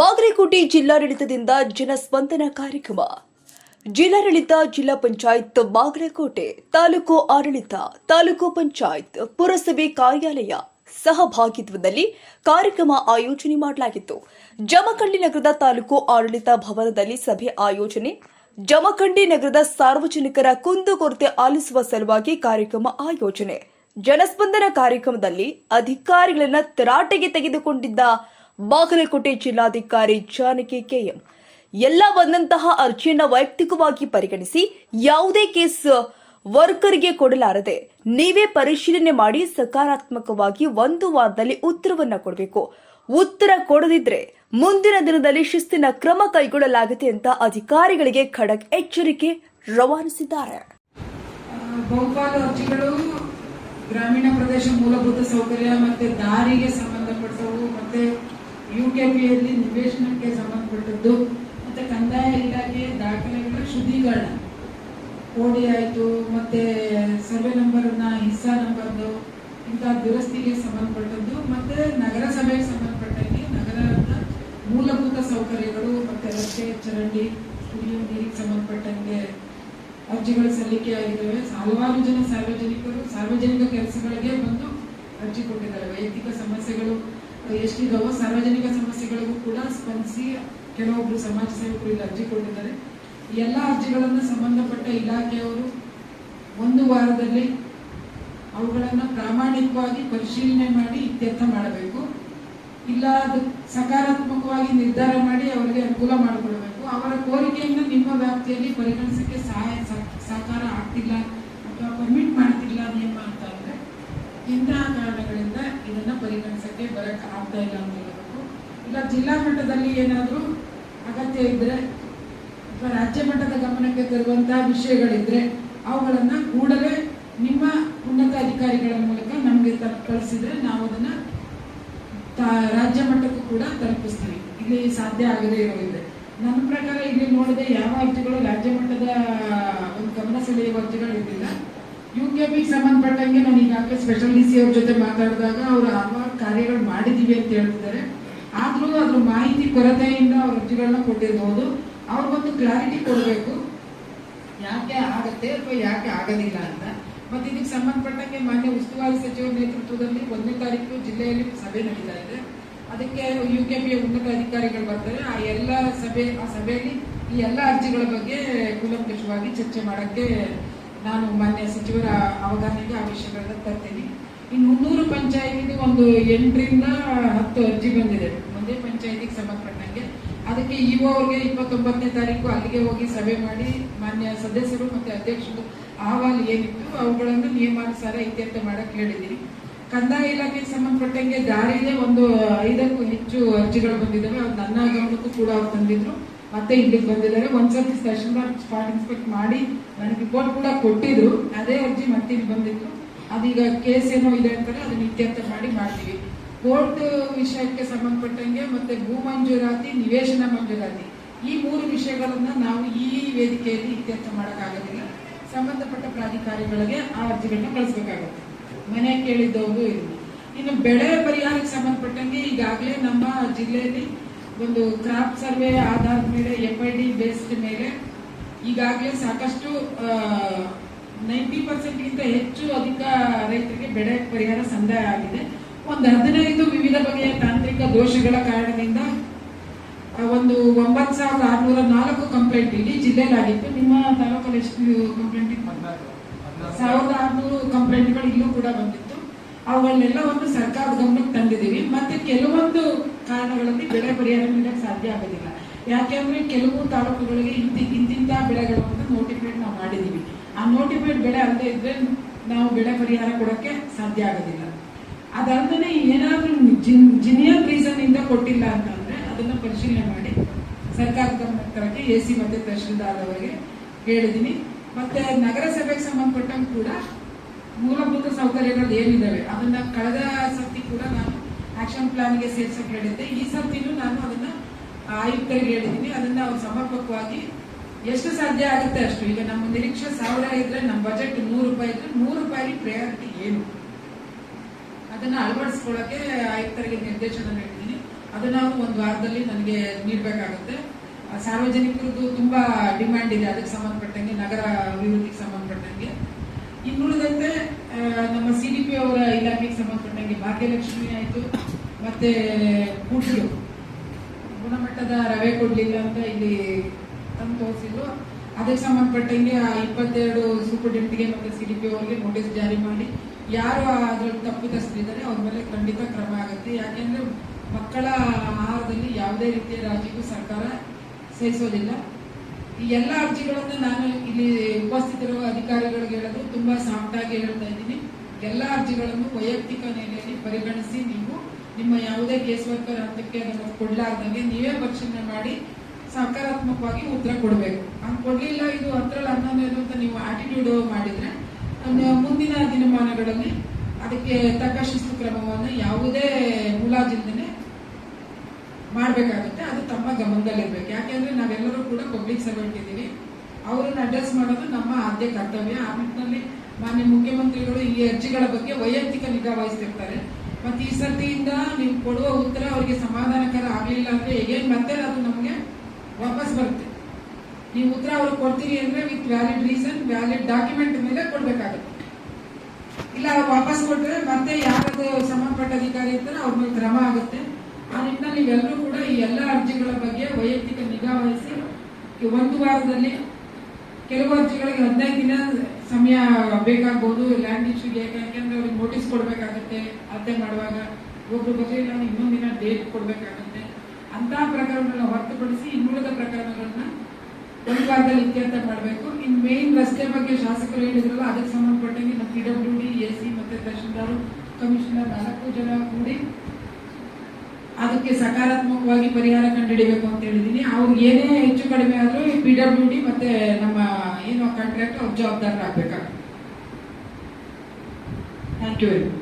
ಬಾಗಲಕೋಟೆ ಜಿಲ್ಲಾಡಳಿತದಿಂದ ಜನಸ್ಪಂದನ ಕಾರ್ಯಕ್ರಮ. ಜಿಲ್ಲಾಡಳಿತ, ಜಿಲ್ಲಾ ಪಂಚಾಯತ್ ಬಾಗಲಕೋಟೆ ತಾಲೂಕು ಆಡಳಿತ, ತಾಲೂಕು ಪಂಚಾಯತ್, ಪುರಸಭೆ ಕಾರ್ಯಾಲಯ ಸಹಭಾಗಿತ್ವದಲ್ಲಿ ಕಾರ್ಯಕ್ರಮ ಆಯೋಜನೆ ಮಾಡಲಾಗಿತ್ತು. ಜಮಖಂಡಿ ನಗರದ ತಾಲೂಕು ಆಡಳಿತ ಭವನದಲ್ಲಿ ಸಭೆ ಆಯೋಜನೆ. ಜಮಖಂಡಿ ನಗರದ ಸಾರ್ವಜನಿಕರ ಕುಂದುಕೊರತೆ ಆಲಿಸುವ ಸಲುವಾಗಿ ಕಾರ್ಯಕ್ರಮ ಆಯೋಜನೆ. ಜನಸ್ಪಂದನ ಕಾರ್ಯಕ್ರಮದಲ್ಲಿ ಅಧಿಕಾರಿಗಳನ್ನ ತರಾಟೆಗೆ ತೆಗೆದುಕೊಂಡಿದ್ದ ಬಾಗಲಕೋಟೆ ಜಿಲ್ಲಾಧಿಕಾರಿ ಜಾನಕಿ ಕೆಎಂ. ಎಲ್ಲ ಬಂದಂತಹ ಅರ್ಜಿಯನ್ನ ವೈಯಕ್ತಿಕವಾಗಿ ಪರಿಗಣಿಸಿ ಯಾವುದೇ ಕೇಸ್ ವರ್ಕರ್ಗೆ ಕೊಡಲಾರದೆ ನೀವೇ ಪರಿಶೀಲನೆ ಮಾಡಿ ಸಕಾರಾತ್ಮಕವಾಗಿ ಒಂದು ವಾರದಲ್ಲಿ ಉತ್ತರವನ್ನ ಕೊಡಬೇಕು. ಉತ್ತರ ಕೊಡದಿದ್ರೆ ಮುಂದಿನ ದಿನದಲ್ಲಿ ಶಿಸ್ತಿನ ಕ್ರಮ ಕೈಗೊಳ್ಳಲಾಗುತ್ತೆ ಅಂತ ಅಧಿಕಾರಿಗಳಿಗೆ ಖಡಕ್ ಎಚ್ಚರಿಕೆ ರವಾನಿಸಿದ್ದಾರೆ. ಬಹುಪಾಲು ಅರ್ಜಿಗಳು ಗ್ರಾಮೀಣ ಪ್ರದೇಶ ಮೂಲಭೂತ ಸೌಕರ್ಯ ಮತ್ತೆ ದಾರಿಗೆ ಸಂಬಂಧಪಟ್ಟವು ಮತ್ತೆ ಯುಕೆಪಿಯಲ್ಲಿ ನಿವೇಶನಕ್ಕೆ ಸಂಬಂಧಪಟ್ಟದ್ದು. ಮತ್ತೆ ಕಂದಾಯ ಇಲಾಖೆ ದಾಖಲೆಗಳ ಶುದ್ಧೀಕರಣ. ಕೋಡಿ ಆಯಿತು, ಮತ್ತೆ ಸರ್ವೆ ನಂಬರ್ನ ಹಿಸ್ಸಾ ನಂಬರ್ದು, ಇಂಥ ದುರಸ್ತಿಗೆ ಸಂಬಂಧಪಟ್ಟದ್ದು, ಮತ್ತೆ ನಗರಸಭೆಗೆ ಸಂಬಂಧಪಟ್ಟಂಗೆ ನಗರದ ಮೂಲಭೂತ ಸೌಕರ್ಯಗಳು, ಮತ್ತೆ ರಸ್ತೆ ಚರಂಡಿ, ಕುಡಿಯುವ ನೀರಿಗೆ ಸಂಬಂಧಪಟ್ಟಂಗೆ ಅರ್ಜಿಗಳು ಸಲ್ಲಿಕೆ ಆಗಿದ್ದಾವೆ. ಹಲವಾರು ಜನ ಸಾರ್ವಜನಿಕರು, ಸಾರ್ವಜನಿಕ ಕೆಲಸಗಳಿಗೆ ಬಂದು ಅರ್ಜಿ ಕೊಟ್ಟಿದ್ದಾರೆ. ವೈಯಕ್ತಿಕ ಸಮಸ್ಯೆಗಳು ಎಷ್ಟಿದಾವೋ ಸಾರ್ವಜನಿಕ ಸಮಸ್ಯೆಗಳಿಗೂ ಕೂಡ ಸ್ಪಂದಿಸಿ ಕೆಲವೊಬ್ಬರು ಸಮಾಜ ಸೇವಕರು ಇಲ್ಲಿ ಅರ್ಜಿ ಕೊಟ್ಟಿದ್ದಾರೆ. ಎಲ್ಲ ಅರ್ಜಿಗಳನ್ನು ಸಂಬಂಧಪಟ್ಟ ಇಲಾಖೆಯವರು ಒಂದು ವಾರದಲ್ಲಿ ಅವುಗಳನ್ನು ಪ್ರಾಮಾಣಿಕವಾಗಿ ಪರಿಶೀಲನೆ ಮಾಡಿ ಇತ್ಯರ್ಥ ಮಾಡಬೇಕು. ಇಲ್ಲ ಅದು ಸಕಾರಾತ್ಮಕವಾಗಿ ನಿರ್ಧಾರ ಮಾಡಿ ಅವರಿಗೆ ಅನುಕೂಲ ಮಾಡಿಕೊಳ್ಬೇಕು ಅವರ ಕೋರಿಕೆಯನ್ನು ನಿಮ್ಮ ವ್ಯಾಪ್ತಿಯಲ್ಲಿ ಪರಿಗಣಿಸಕ್ಕೆ ಸಹಾಯ ಸಹ್- ಸಹಕಾರ ಆಗ್ತಿಲ್ಲ ಅಥವಾ ಪರ್ಮಿಟ್ ಮಾಡ್ತಿಲ್ಲ ನಿಯಮ ಅಂತ ಅಂದ್ರೆ ಇಂತಹ ಕಾರಣಗಳಿಂದ ಇದನ್ನ ಪರಿಗಣಿಸಕ್ಕೆ ಬರಕ್ ಆಗ್ತಾ ಇಲ್ಲ ಅಂತ ಹೇಳಬೇಕು. ಇಲ್ಲ, ಜಿಲ್ಲಾ ಮಟ್ಟದಲ್ಲಿ ಏನಾದರೂ ಅಗತ್ಯ ಇದ್ರೆ ಅಥವಾ ರಾಜ್ಯ ಮಟ್ಟದ ಗಮನಕ್ಕೆ ತರುವಂತಹ ವಿಷಯಗಳಿದ್ರೆ ಅವುಗಳನ್ನು ಕೂಡಲೇ ನಿಮ್ಮ ಉನ್ನತ ಅಧಿಕಾರಿಗಳ ಮೂಲಕ ನಮಗೆ ಕಳಿಸಿದರೆ ನಾವು ಅದನ್ನು ರಾಜ್ಯ ಮಟ್ಟಕ್ಕೂ ಕೂಡ ತಲುಪಿಸ್ತೀವಿ. ಇಲ್ಲಿ ಸಾಧ್ಯ ಆಗದೇ ಇರೋದಿದೆ. ನನ್ನ ಪ್ರಕಾರ ಇಲ್ಲಿ ನೋಡದೆ ಯಾವ ಅರ್ಜಿಗಳು ರಾಜ್ಯ ಮಟ್ಟದ ಒಂದು ಗಮನ ಸೆಳೆಯುವ ಅರ್ಜಿಗಳು ಇರಲಿಲ್ಲ ಯು ಕೆ ಪಿಗೆ ಸಂಬಂಧಪಟ್ಟಂಗೆ ನಾನು ಈಗಾಗಲೇ ಸ್ಪೆಷಲ್ ಡಿ ಸಿ ಅವ್ರ ಜೊತೆ ಮಾತಾಡಿದಾಗ ಅವರು ಕಾರ್ಯಗಳು ಮಾಡಿದೀವಿ ಅಂತ ಹೇಳ್ತಿದ್ದಾರೆ. ಆದ್ರೂ ಅದ್ರ ಮಾಹಿತಿ ಕೊರತೆಯಿಂದ ಅವ್ರ ಅರ್ಜಿಗಳನ್ನ ಕೊಟ್ಟಿರ್ಬೋದು. ಅವ್ರಿಗೊಂದು ಕ್ಲಾರಿಟಿ ಕೊಡಬೇಕು. ಯಾಕೆ ಆಗತ್ತೆ ಅಥವಾ ಯಾಕೆ ಆಗೋದಿಲ್ಲ ಅಂತ. ಮತ್ತೆ ಇದಕ್ಕೆ ಸಂಬಂಧಪಟ್ಟಂಗೆ ಮಾನ್ಯ ಉಸ್ತುವಾರಿ ಸಚಿವ ನೇತೃತ್ವದಲ್ಲಿ ಒಂದನೇ ತಾರೀಕು ಜಿಲ್ಲೆಯಲ್ಲಿ ಸಭೆ ನಡೀತಾ ಇದೆ. ಅದಕ್ಕೆ ಯು ಕೆ ಪಿಯ ಉನ್ನತ ಅಧಿಕಾರಿಗಳು ಬರ್ತಾರೆ. ಆ ಎಲ್ಲ ಸಭೆ, ಆ ಸಭೆಯಲ್ಲಿ ಈ ಎಲ್ಲ ಅರ್ಜಿಗಳ ಬಗ್ಗೆ ಕೂಲಂಕಷವಾಗಿ ಚರ್ಚೆ ಮಾಡೋಕ್ಕೆ ನಾನು ಮಾನ್ಯ ಸಚಿವರ ಅವಧಾನಿಗೆ ಆ ವಿಷಯಗಳನ್ನ ತರ್ತೀನಿ. ಇನ್ನು ಮುನ್ನೂರು ಪಂಚಾಯತಿಗೆ ಒಂದು ಎಂಟರಿಂದ ಹತ್ತು ಅರ್ಜಿ ಬಂದಿದೆ. ಒಂದೇ ಪಂಚಾಯತಿಗೆ ಸಂಬಂಧಪಟ್ಟಂಗೆ ಅದಕ್ಕೆ ಇಒ ಅವ್ರಿಗೆ ಇಪ್ಪತ್ತೊಂಬತ್ತನೇ ತಾರೀಕು ಅಲ್ಲಿಗೆ ಹೋಗಿ ಸಭೆ ಮಾಡಿ ಮಾನ್ಯ ಸದಸ್ಯರು ಮತ್ತೆ ಅಧ್ಯಕ್ಷರು ಅಹವಾಲು ಏನಿತ್ತು ಅವುಗಳನ್ನು ನಿಯಮಾನುಸಾರ ಇತ್ಯರ್ಥ ಮಾಡಕ್ಕೆ ಹೇಳಿದ್ದೀನಿ. ಕಂದಾಯ ಇಲಾಖೆಗೆ ಸಂಬಂಧಪಟ್ಟಂಗೆ ದಾರಿಯೇ ಒಂದು ಐದಕ್ಕೂ ಹೆಚ್ಚು ಅರ್ಜಿಗಳು ಬಂದಿದ್ದಾವೆ. ಅದು ನನ್ನ ಗಮನಕ್ಕೂ ಕೂಡ ಅವ್ರು ತಂದಿದ್ರು. ಮತ್ತೆ ಇಲ್ಲಿಗೆ ಬಂದಿದ್ದಾರೆ ಒಂದ್ಸತಿ ಸೆಷನ್ ಸ್ಪಾಟ್ ಇನ್ಸ್ಪೆಕ್ಟ್ ಮಾಡಿ ನನಗೆ ರಿಪೋರ್ಟ್ ಕೂಡ ಕೊಟ್ಟಿದ್ರು. ಅದೇ ಅರ್ಜಿ ಮತ್ತೆ ಇಲ್ಲಿ ಬಂದಿತ್ತು. ಅದೀಗ ಕೇಸ್ ಏನೋ ಇದೆ ಅಂತಾರೆ, ಅದನ್ನ ಇತ್ಯರ್ಥ ಮಾಡಿ ಮಾಡ್ತೀವಿ. ಕೋರ್ಟ್ ವಿಷಯಕ್ಕೆ ಸಂಬಂಧಪಟ್ಟಂಗೆ ಮತ್ತೆ ಭೂ ಮಂಜೂರಾತಿ, ನಿವೇಶನ ಮಂಜೂರಾತಿ. ಈ ಮೂರು ವಿಷಯಗಳನ್ನ ನಾವು ಈ ವೇದಿಕೆಯಲ್ಲಿ ಇತ್ಯರ್ಥ ಮಾಡೋಕ್ಕಾಗೋದಿಲ್ಲ. ಸಂಬಂಧಪಟ್ಟ ಪ್ರಾಧಿಕಾರಿಗಳಿಗೆ ಆ ಅರ್ಜಿಗಳನ್ನ ಕಳಿಸ್ಬೇಕಾಗುತ್ತೆ. ಮನೆ ಕೇಳಿದ್ದವರು ಇದು ಇನ್ನು ಬೆಳೆ ಪರಿಹಾರಕ್ಕೆ ಸಂಬಂಧಪಟ್ಟಂಗೆ ಈಗಾಗಲೇ ನಮ್ಮ ಜಿಲ್ಲೆಯಲ್ಲಿ ಒಂದು ಕ್ರಾಪ್ ಸರ್ವೆ ಆಧಾರದ ಮೇಲೆ ಎಫ್ ಐ ಡಿ ಬೇಸ್ಡ್ ಮೇಲೆ ಈಗಾಗಲೇ ಸಾಕಷ್ಟು ನೈಂಟಿ ಪರ್ಸೆಂಟ್ಗಿಂತ ಹೆಚ್ಚು ಅಧಿಕ ರೈತರಿಗೆ ಬೆಳೆ ಪರಿಹಾರ ಸಂದಾಯ ಆಗಿದೆ. ಒಂದು ಹದಿನೈದು ವಿವಿಧ ಬಗೆಯ ತಾಂತ್ರಿಕ ದೋಷಗಳ ಕಾರಣದಿಂದ ಒಂದು ಒಂಬತ್ತು ಸಾವಿರದ ಆರ್ನೂರ ನಾಲ್ಕು ಕಂಪ್ಲೇಂಟ್ ಇಲ್ಲಿ ಜಿಲ್ಲೆಯಲ್ಲಿ ಆಗಿತ್ತು ನಿಮ್ಮ ತಾಲೂಕಲ್ಲಿ ಎಷ್ಟು ಕಂಪ್ಲೇಂಟ್ ಸಾವಿರದ ಆರುನೂರು ಕಂಪ್ಲೇಂಟ್ಗಳು ಇಲ್ಲೂ ಕೂಡ ಬಂದಿತ್ತು. ಅವುಗಳನ್ನೆಲ್ಲ ಒಂದು ಸರ್ಕಾರದ ಗಮನಕ್ಕೆ ತಂದಿದ್ದೀವಿ. ಮತ್ತೆ ಕೆಲವೊಂದು ಕಾರಣಗಳಲ್ಲಿ ಬೆಳೆ ಪರಿಹಾರ ನೀಡಕ್ಕೆ ಸಾಧ್ಯ ಆಗೋದಿಲ್ಲ. ಯಾಕೆಂದ್ರೆ ಕೆಲವು ತಾಲೂಕುಗಳಿಗೆ ಇಂತಿ ಇಂತಿಂತ ಬೆಳೆಗಳನ್ನು ನೋಟಿಫೈಡ್ ನಾವು ಮಾಡಿದೀವಿ ಆ ನೋಟಿಫೈಡ್ ಬೆಳೆ ಅಲ್ಲದೆ ಇದ್ರೆ ನಾವು ಬೆಳೆ ಪರಿಹಾರ ಕೊಡಕ್ಕೆ ಸಾಧ್ಯ ಆಗೋದಿಲ್ಲ. ಅದಲ್ಲದೆ ಏನಾದರೂ ಜಿನ್ ರೀಸನ್ ಇಂದ ಕೊಟ್ಟಿಲ್ಲ ಅಂತಂದ್ರೆ ಅದನ್ನ ಪರಿಶೀಲನೆ ಮಾಡಿ ಸರ್ಕಾರದ ತರಕ್ಕೆ ಎ ಸಿ ಮತ್ತು ತಹಶೀಲ್ದಾರ್ ಹೇಳಿದೀನಿ. ಮತ್ತೆ ನಗರಸಭೆಗೆ ಸಂಬಂಧಪಟ್ಟಂಗೆ ಕೂಡ ಮೂಲಭೂತ ಸೌಕರ್ಯಗಳು ಏನಿದ್ದಾವೆ ಅದನ್ನ ಕಳೆದ ಸರ್ತಿ ಕೂಡ ನಾನು ಆಕ್ಷನ್ ಪ್ಲಾನ್ಗೆ ಸೇರ್ಸಕ್ ಹೇಳಿದ್ದೆ. ಈ ಸರ್ತಿನೂ ನಾನು ಅದನ್ನ ಆಯುಕ್ತರಿಗೆ ಹೇಳಿದ್ದೀನಿ ಅದನ್ನ ಅವ್ರು ಸಮರ್ಪಕವಾಗಿ ಎಷ್ಟು ಸಾಧ್ಯ ಆಗುತ್ತೆ ಅಷ್ಟು? ಈಗ ನಮ್ಮ ನಿರೀಕ್ಷೆ ಸಾವಿರ ಇದ್ರೆ, ನಮ್ಮ ಬಜೆಟ್ ನೂರು ರೂಪಾಯಿ ಇದ್ರೆ, ನೂರು ರೂಪಾಯಿ ಪ್ರಯಾರಿಟಿ ಏನು? ಅದನ್ನ ಅಳವಡಿಸ್ಕೊಳ್ಳಕ್ಕೆ ಆಯುಕ್ತರಿಗೆ ನಿರ್ದೇಶನ ನೀಡಿದ್ದೀನಿ ಅದನ್ನ ಒಂದು ವಾರದಲ್ಲಿ ನನಗೆ ನೀಡಬೇಕಾಗುತ್ತೆ. ಸಾರ್ವಜನಿಕರದ್ದು ತುಂಬಾ ಡಿಮ್ಯಾಂಡ್ ಇದೆ, ಅದಕ್ಕೆ ಸಂಬಂಧಪಟ್ಟಂಗೆ, ನಗರ ಅಭಿವೃದ್ಧಿಗೆ ಸಂಬಂಧಪಟ್ಟಂಗೆ. ಇನ್ನುಳಿದಂತೆ ನಮ್ಮ ಸಿ ಡಿ ಪಿ ಅವರ ಇಲಾಖೆಗೆ ಸಂಬಂಧಪಟ್ಟಂಗೆ ಭಾಗ್ಯಲಕ್ಷ್ಮಿ ಆಯಿತು, ಮತ್ತೆ ಕೂಡ್ಲು ಗುಣಮಟ್ಟದ ರವೆ ಕೊಡ್ಲಿಲ್ಲ ಅಂತ ಇಲ್ಲಿ ತಂದು ತೋರಿಸಿದ್ರು ಅದಕ್ಕೆ ಸಂಬಂಧಪಟ್ಟಂಗೆ ಆ ಇಪ್ಪತ್ತೆರಡು ಸೂಪರ್ಡೆಂಟ್ಗೆ ಮತ್ತೆ ಸಿ ಡಿ ಪಿ ಅವರಿಗೆ ನೋಟಿಸ್ ಜಾರಿ ಮಾಡಿ, ಯಾರು ಅದ್ರಲ್ಲಿ ತಪ್ಪಿತಸ್ಥರಿದ್ದಾರೆ ಅವ್ರ ಮೇಲೆ ಖಂಡಿತ ಕ್ರಮ ಆಗುತ್ತೆ. ಯಾಕೆಂದ್ರೆ ಮಕ್ಕಳ ಆಹಾರದಲ್ಲಿ ಯಾವುದೇ ರೀತಿಯ ರಾಜ್ಯಕ್ಕೂ ಸರ್ಕಾರ ಸಹಿಸೋದಿಲ್ಲ. ಈ ಎಲ್ಲ ಅರ್ಜಿಗಳನ್ನು ನಾನು ಇಲ್ಲಿ ಉಪಸ್ಥಿತಿರುವ ಅಧಿಕಾರಿಗಳಿಗೆ ಹೇಳೋದು ತುಂಬಾ ಸಾಫ್ಟ್ ಆಗಿ ಹೇಳ್ತಾ ಇದ್ದೀನಿ. ಎಲ್ಲ ಅರ್ಜಿಗಳನ್ನು ವೈಯಕ್ತಿಕ ನೆಲೆಯಲ್ಲಿ ಪರಿಗಣಿಸಿ ನೀವು ನಿಮ್ಮ ಯಾವುದೇ ಕೇಸ್ ವರ್ಕರ್ ಹಂತಕ್ಕೆ ಅದನ್ನು ಕೊಡ್ಲಾರ್ದಂಗೆ ನೀವೇ ಪರಿಶೀಲನೆ ಮಾಡಿ ಸಕಾರಾತ್ಮಕವಾಗಿ ಉತ್ತರ ಕೊಡಬೇಕು. ಹಂಗ್ ಕೊಡ್ಲಿಲ್ಲ, ಇದು ಅಂತರಲ್ಲ ಹನ್ನೊಂದು ಅಂತ ನೀವು ಆಟಿಟ್ಯೂಡ್ ಮಾಡಿದ್ರೆ ಮುಂದಿನ ದಿನಮಾನಗಳಲ್ಲಿ ಅದಕ್ಕೆ ತಕ್ಕ ಶಿಸ್ತು ಕ್ರಮವನ್ನು ಯಾವುದೇ ಮುಲಾಜಿಂದನೆ ಮಾಡಬೇಕಾಗುತ್ತೆ. ಅದು ತಮ್ಮ ಗಮನದಲ್ಲಿರ್ಬೇಕು. ಯಾಕೆಂದ್ರೆ ನಾವೆಲ್ಲರೂ ಕೂಡ ಪಬ್ಲಿಕ್ ಸರ್ವೆಂಟ್ ಇದ್ದೀವಿ. ಅವರನ್ನ ಅಡ್ರೆಸ್ ಮಾಡೋದು ನಮ್ಮ ಆದ್ಯ ಕರ್ತವ್ಯ. ಆ ನಿಟ್ಟಿನಲ್ಲಿ ಮಾನ್ಯ ಮುಖ್ಯಮಂತ್ರಿಗಳು ಈ ಅರ್ಜಿಗಳ ಬಗ್ಗೆ ವೈಯಕ್ತಿಕ ನಿಗಾ ವಹಿಸ್ತಿರ್ತಾರೆ. ಮತ್ತೆ ಈ ಸರ್ತಿಯಿಂದ ನೀವು ಕೊಡುವ ಉತ್ತರ ಅವರಿಗೆ ಸಮಾಧಾನಕರ ಆಗಲಿಲ್ಲ ಅಂದ್ರೆ ಏನು ಮತ್ತೆ ಅದು ನಮಗೆ ಬರುತ್ತೆ. ನೀವು ಉತ್ತರ ಅವ್ರಿಗೆ ಕೊಡ್ತೀರಿ ಅಂದ್ರೆ with valid reason valid document ಮೇಲೆ ಕೊಡ್ಬೇಕಾಗುತ್ತೆ. ಇಲ್ಲ ವಾಪಸ್ ಕೊಟ್ಟರೆ ಮತ್ತೆ ಯಾರದು ಸಂಬಂಧಪಟ್ಟ ಅಧಿಕಾರಿ ಇರ್ತಾರೆ ಅವ್ರ ಮೇಲೆ ಕ್ರಮ ಆಗುತ್ತೆ. ಆ ನಿಟ್ಟಿನಲ್ಲಿ ನೀವೆಲ್ಲರೂ ಕೂಡ ಈ ಎಲ್ಲ ಅರ್ಜಿಗಳ ಬಗ್ಗೆ ವೈಯಕ್ತಿಕ ನಿಗಾ ವಹಿಸಿ ಒಂದು ವಾರದಲ್ಲಿ ಕೆಲವು ಅರ್ಜಿಗಳಿಗೆ ಹದಿನೈದು ದಿನ ಸಮಯ ಬೇಕಾಗ್ಬೋದು. ಲ್ಯಾಂಡ್ ಇಶ್ಯೂಗೆ ಯಾಕೆಂದ್ರೆ ಅವ್ರಿಗೆ ನೋಟಿಸ್ ಕೊಡಬೇಕಾಗುತ್ತೆ. ಅಳತೆ ಮಾಡುವಾಗ ಒಬ್ರು ಬಗ್ಗೆ ನಾನು ಇನ್ನೊಂದು ದಿನ ಡೇಟ್ ಕೊಡಬೇಕಾಗುತ್ತೆ. ಅಂತಹ ಪ್ರಕರಣಗಳನ್ನ ಹೊರತುಪಡಿಸಿ ಇನ್ನುಳಿದ ಪ್ರಕರಣಗಳನ್ನ ಒಂದು ಇತ್ಯರ್ಥ ಮಾಡಬೇಕು. ಇನ್ ಮೇನ್ ರಸ್ತೆ ಬಗ್ಗೆ ಶಾಸಕರು ಹೇಳಿದ್ರಲ್ಲ, ಅದಕ್ಕೆ ಸಂಬಂಧಪಟ್ಟಂಗೆ ನಮ್ಮ P W D, A C ಮತ್ತೆ ತಹಶೀಲ್ದಾರ್, ಕಮಿಷನರ್ ನಾಲ್ಕು ಜನ ಕೂಡಿ ಅದಕ್ಕೆ ಸಕಾರಾತ್ಮಕವಾಗಿ ಪರಿಹಾರ ಕಂಡುಹಿಡಿಬೇಕು ಅಂತ ಹೇಳಿದೀನಿ ಅವ್ರಿಗೆ ಏನೇ ಹೆಚ್ಚು ಕಡಿಮೆ ಆದ್ರೂ ಪಿ ಡಬ್ಲ್ಯೂ ಡಿ ಮತ್ತೆ ನಮ್ಮ ಏನು ಕಾಂಟ್ರಾಕ್ಟ್ ಅವ್ರ ಜವಾಬ್ದಾರರಾಗಬೇಕಾಗುತ್ತೆ. Thank you very much